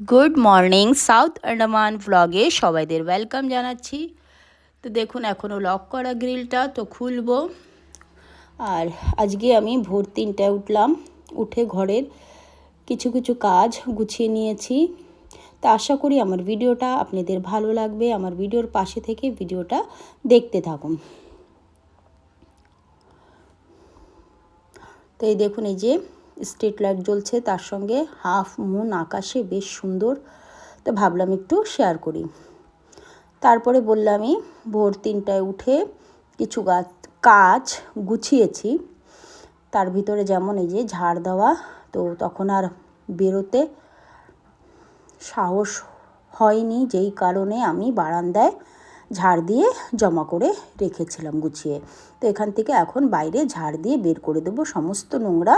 Good morning, south Andaman ভ্লগে সবাইদের welcome জানাচ্ছি। তো দেখুন এখনও লক করা গ্রিলটা তো খুলবো। আর আজকে আমি ভোর তিনটায় উঠলাম, উঠে ঘরের কিছু কিছু কাজ গুছিয়ে নিয়েছি। তা আশা করি আমার ভিডিওটা আপনাদের ভালো লাগবে, আমার ভিডিওর পাশে থেকে ভিডিওটা দেখতে থাকুন। তো এই দেখুন, এই যে স্ট্রিট লাইট জ্বলছে, তার সঙ্গে হাফ মুন আকাশে বেশ সুন্দর। তো ভাবলাম একটু শেয়ার করি। তারপরে বললামই, ভোর তিনটায় উঠে কিছু গাছ, কাজ গুছিয়েছি। তার ভিতরে যেমন এই যে ঝাড় দেওয়া, তো তখন আর বেরোতে সাহস হয়নি, যেই কারণে আমি বারান্দায় ঝাড় দিয়ে জমা করে রেখেছিলাম গুছিয়ে। তো এখান থেকে এখন বাইরে ঝাড় দিয়ে বের করে দেবো সমস্ত নোংরা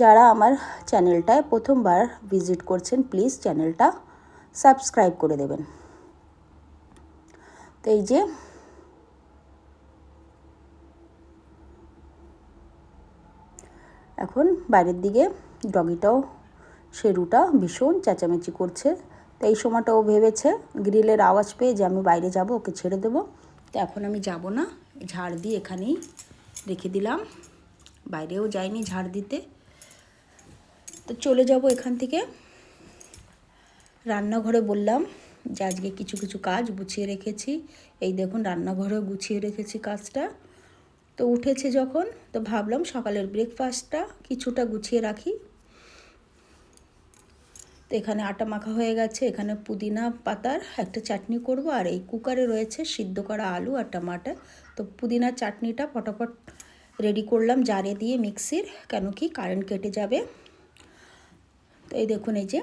যারা আমার চ্যানেলটায় প্রথমবার ভিজিট করছেন, প্লিজ চ্যানেলটা সাবস্ক্রাইব করে দেবেন। তো এই যে, এখন বাইরের দিকে ডগিটাও শেরুটা ভীষণ চেঁচামেচি করছে। তো এই সময়টা ও ভেবেছে গ্রিলের আওয়াজ পেয়ে যে আমি বাইরে যাব, ওকে ছেড়ে দেবো। তো এখন আমি যাব না, ঝাড় দিয়ে এখানেই রেখে দিলাম। বাইরেও যাইনি ঝাড় দিতে। তো চলে যাব এখান থেকে। রান্নাঘরে বললাম যে আজকে কিছু কিছু কাজ গুছিয়ে রেখেছি। এই দেখুন, রান্নাঘরেও গুছিয়ে রেখেছি কাজটা। তো উঠেছে যখন, তো ভাবলাম সকালের ব্রেকফাস্টটা কিছুটা গুছিয়ে রাখি। তো এখানে আটা মাখা হয়ে গেছে, এখানে পুদিনা পাতার একটা চাটনি করব, আর এই কুকারে রয়েছে সিদ্ধ করা আলু আর টমাটার তো পুদিনার চাটনিটা ফটাফট রেডি করলাম, জারে দিয়ে মিক্সির কেন কি কারেন্ট কেটে যাবে। এই দেখুন এই যে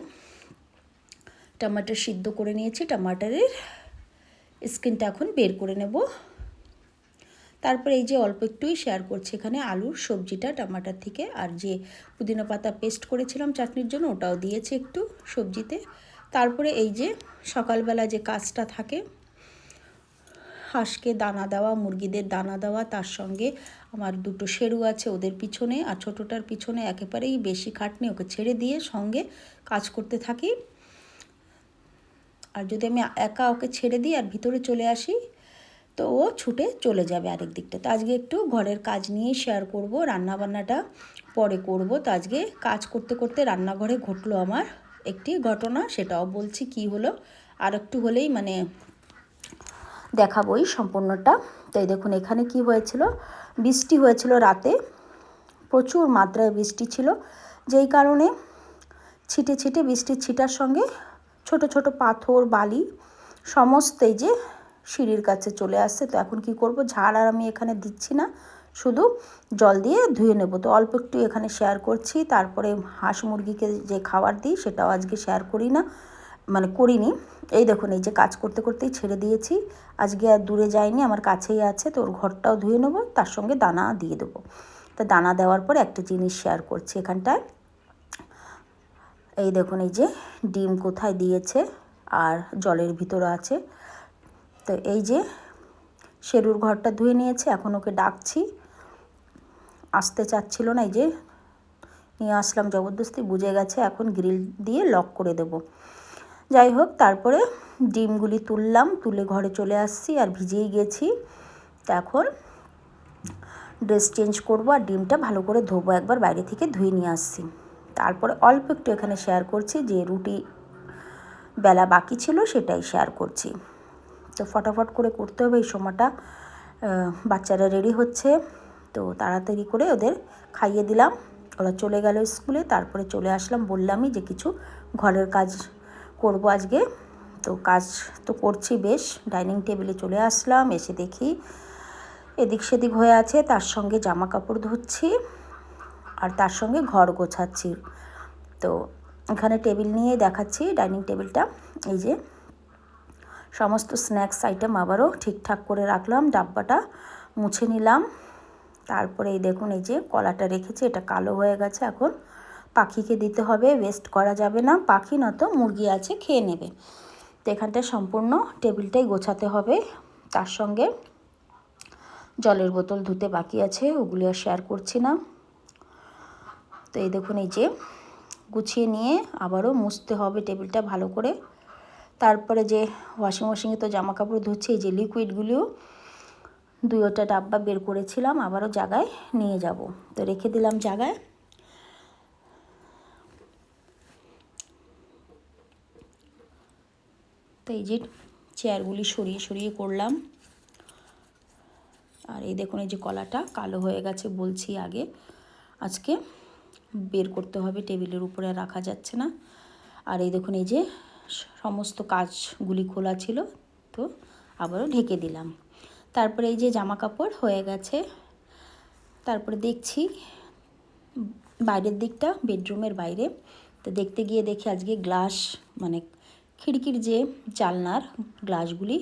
টমাটার সিদ্ধ করে নিয়েছি টমাটারের স্কিনটা এখন বের করে নেব। তারপরে এই যে অল্প একটুই শেয়ার করছি এখানে আলুর সবজিটা, টমাটার থেকে। আর যে পুদিনা পাতা পেস্ট করেছিলাম চাটনির জন্য, ওটাও দিয়েছি একটু সবজিতে। তারপরে এই যে সকালবেলা যে কাজটা থাকে হাঁসকে দানা দেওয়া, মুরগিদের দানা দেওয়া, তার সঙ্গে আমার দুটো শেরু আছে ওদের পিছনে আর ছোটোটার পিছনে একেবারেই বেশি খাটনি, ওকে ছেড়ে দিয়ে সঙ্গে কাজ করতে থাকি। আর যদি আমি একা ওকে ছেড়ে দিই আর ভিতরে চলে আসি, তো ও ছুটে চলে যাবে আরেক দিকটা। তো আজকে একটু ঘরের কাজ নিয়েই শেয়ার করব, রান্নাবান্নাটা পরে করব। তো আজকে কাজ করতে করতে রান্নাঘরে ঘটলো আমার একটি ঘটনা, সেটাও বলছি কি হলো। আর একটু হলেই মানে দেখাবই সম্পূর্ণটা। তো এই দেখুন, এখানে কি হয়েছিল? বৃষ্টি হয়েছিল রাতে। প্রচুর মাত্রায় বৃষ্টি ছিল। যেই কারণে ছিটে ছিটে বৃষ্টির ছিটার সঙ্গে ছোট ছোট পাথর, বালি, সমস্ত এই যে সিঁড়ির কাছে চলে আসছে। তো এখন কি করব? ঝাড় আর আমি এখানে দিচ্ছি না। শুধু জল দিয়ে ধুয়ে নেব। তো অল্প একটু এখানে শেয়ার করছি। তারপরে হাঁস মুরগিকে যে খাবার দিই, সেটাও আজকে শেয়ার করি না। মানে করিনি। এই দেখুন, এই যে কাজ করতে করতেই ছেড়ে দিয়েছি। আজকে আর দূরে যাইনি, আমার কাছেই আছে, তো ওর ঘরটাও ধুয়ে নেব, তার সঙ্গে দানা দিয়ে দেবো। তা দানা দেওয়ার পর একটা জিনিস শেয়ার করছি এখানটায়। এই দেখুন, এই যে ডিম কোথায় দিয়েছে আর জলের ভিতরে আছে। তো এই যে শেরুর ঘরটা ধুয়ে নিয়েছে, এখন ওকে ডাকছি। আসতে চাচ্ছিল না, এই যে নিয়ে আসলাম, জবরদস্তি, বুঝে গেছে, এখন গ্রিল দিয়ে লক করে দেব। যাই হোক, তারপরে ডিমগুলি তুললাম, তুলে ঘরে চলে আসছি আর ভিজেই গেছি। এখন ড্রেস চেঞ্জ করব আর ডিমটা ভালো করে ধোবো, একবার বাইরে থেকে ধুয়ে নিয়ে আসছি। তারপরে অল্প একটু এখানে শেয়ার করছি, যে রুটি বেলা বাকি ছিল সেটাই শেয়ার করছি। তো ফটাফট করে করতে হবে, এই সময়টা বাচ্চারা রেডি হচ্ছে। তো তাড়াতাড়ি করে ওদের খাইয়ে দিলাম। ওরা চলে গেল স্কুলে, তারপরে চলে আসলাম, বললামই যে কিছু ঘরের কাজ করব আজকে। তো কাজ তো করছি বেশ। ডাইনিং টেবিলে চলে আসলাম, এসে দেখি এদিক সেদিক হয়ে আছে, তার সঙ্গে জামা কাপড় ধুচ্ছি আর তার সঙ্গে ঘর গোছাচ্ছি। তো এখানে টেবিল নিয়ে দেখাচ্ছি ডাইনিং টেবিলটা। এই যে সমস্ত স্ন্যাক্স আইটেম আবারও ঠিকঠাক করে রাখলাম, ডাব্বাটা মুছে নিলাম। তারপরে এই দেখুন এই যে কলাটা রেখেছি, এটা কালো হয়ে গেছে এখন। পাখিকে দিতে হবে ওয়েস্ট করা যাবে না। পাখি নয়তো মুরগি আছে, খেয়ে নেবে। তো এখানটা সম্পূর্ণ টেবিলটাই গোছাতে হবে। তার সঙ্গে জলের বোতল ধুতে বাকি আছে, ওগুলি আর শেয়ার করছি না। তো এই দেখুন, এই যে গুছিয়ে নিয়ে আবারও মুছতে হবে টেবিলটা ভালো করে। তারপরে যে ওয়াশিং মেশিনে তো জামা কাপড় ধুচ্ছে, এই যে লিকুইডগুলিও দুই ওটা ডাব্বা বের করেছিলাম, আবারও জায়গায় নিয়ে যাব। তো রেখে দিলাম জায়গায়। তো এই যে চেয়ারগুলি সরিয়ে সরিয়ে করলাম। আর এই দেখুন, এই যে কলাটা কালো হয়ে গেছে বলছি আগে। আজকে বের করতে হবে, টেবিলের উপরে রাখা যাচ্ছে না। আর এই দেখুন, এই যে সমস্ত কাজগুলি খোলা ছিল, তো আবারও ঢেকে দিলাম। তারপরে এই যে জামা কাপড় হয়ে গেছে। তারপরে দেখছি বাইরের দিকটা বেডরুমের বাইরে। তো দেখতে গিয়ে দেখি আজকে গ্লাস মানে খিড়কির যে জালনার গ্লাসগুলি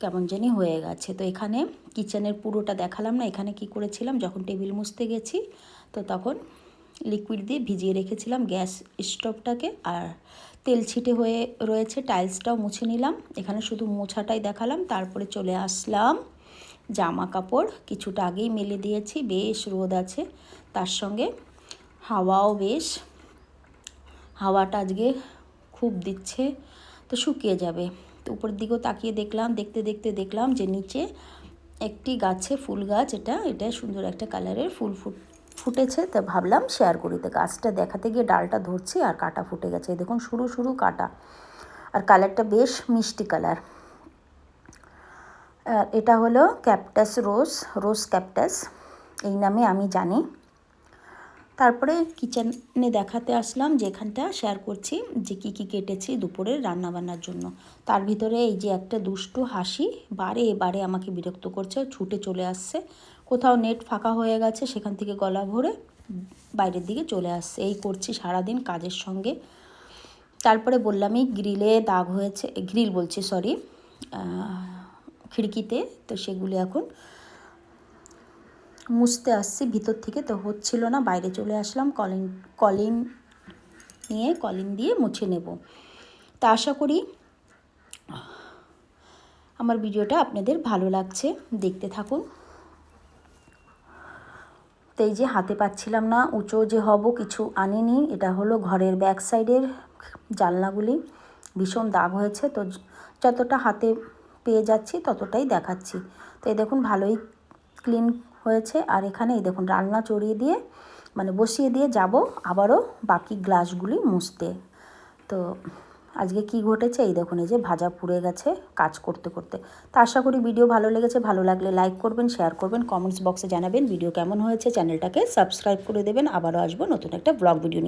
কেমন জানি হয়ে গেছে। তো এখানে কিচেনের পুরোটা দেখালাম না, এখানে কি করেছিলাম, যখন টেবিল মুছতে গেছি, তো তখন লিকুইড দিয়ে ভিজিয়ে রেখেছিলাম গ্যাস স্টোভটাকে, আর তেল ছিটে হয়ে রয়েছে টাইলসটাও মুছে নিলাম। এখানে শুধু মোছাটাই দেখালাম, তারপরে চলে আসলাম জামা কাপড় কিছুটা আগেই মেলে দিয়েছি, বেশ রোদ আছে। তার সঙ্গে হাওয়াও বেশ, হাওয়াটা আজকে খুব দিচ্ছে, তো শুকিয়ে যাবে। তো উপরের দিকেও তাকিয়ে দেখলাম, দেখতে দেখতে দেখলাম যে নিচে একটি গাছে ফুল গাছ, এটা এটা সুন্দর একটা কালারের ফুল ফুট, ফুটেছে। তা ভাবলাম শেয়ার করি। তো গাছটা দেখাতে গিয়ে ডালটা ধরছি আর কাটা ফুটে গেছে। দেখুন, শুরু শুরু কাটা। আর কালারটা বেশ মিষ্টি কালার এটা হলো ক্যাপটাস রোজ রোজ ক্যাপটাস এই নামে আমি জানি। তারপরে কিচেনে দেখাতে আসলাম যে এখানটা শেয়ার করছি যে কী কী কেটেছি দুপুরের রান্নাবান্নার জন্য। তার ভিতরে এই যে একটা দুষ্টু হাসি, বারে বারে আমাকে বিরক্ত করছে, ছুটে চলে আসছে। কোথাও নেট ফাঁকা হয়ে গেছে, সেখান থেকে গলা ভরে বাইরের দিকে চলে আসছে। এই করছি সারাদিন কাজের সঙ্গে। তারপরে বললাম এই গ্রিলে দাগ হয়েছে গ্রিল বলছি সরি খিড়কিতে, তো সেগুলি এখন মুছতে আসছি, ভিতর থেকে তো হচ্ছিল না, বাইরে চলে আসলাম কলিন কলিন নিয়ে কলিন দিয়ে মুছে নেব। তা আশা করি আমার ভিডিওটা আপনাদের ভালো লাগছে, দেখতে থাকুন। তো এই যে হাতে পাচ্ছিলাম না, উঁচু যে হব, কিছু আনিনি, এটা হলো ঘরের ব্যাক সাইডের জানলাগুলি, ভীষণ দাগ হয়েছে, তো যতটা হাতে পেয়ে যাচ্ছি, ততটাই দেখাচ্ছি। তো এই দেখুন, ভালোই ক্লিন হয়েছে। আর এখানে এই দেখুন, রান্না চড়িয়ে দিয়ে মানে বসিয়ে দিয়ে যাব আবারও বাকি গ্লাসগুলি মুছতে। তো আজকে কি ঘটেছে? এই দেখুন, এই যে ভাজা পুড়ে গেছে কাজ করতে করতে। তো আশা করি ভিডিও ভালো লেগেছে। ভালো লাগলে লাইক করবেন, শেয়ার করবেন, কমেন্টস বক্সে জানাবেন ভিডিও কেমন হয়েছে। চ্যানেলটাকে সাবস্ক্রাইব করে দেবেন। আবারও আসব নতুন একটা ব্লগ ভিডিও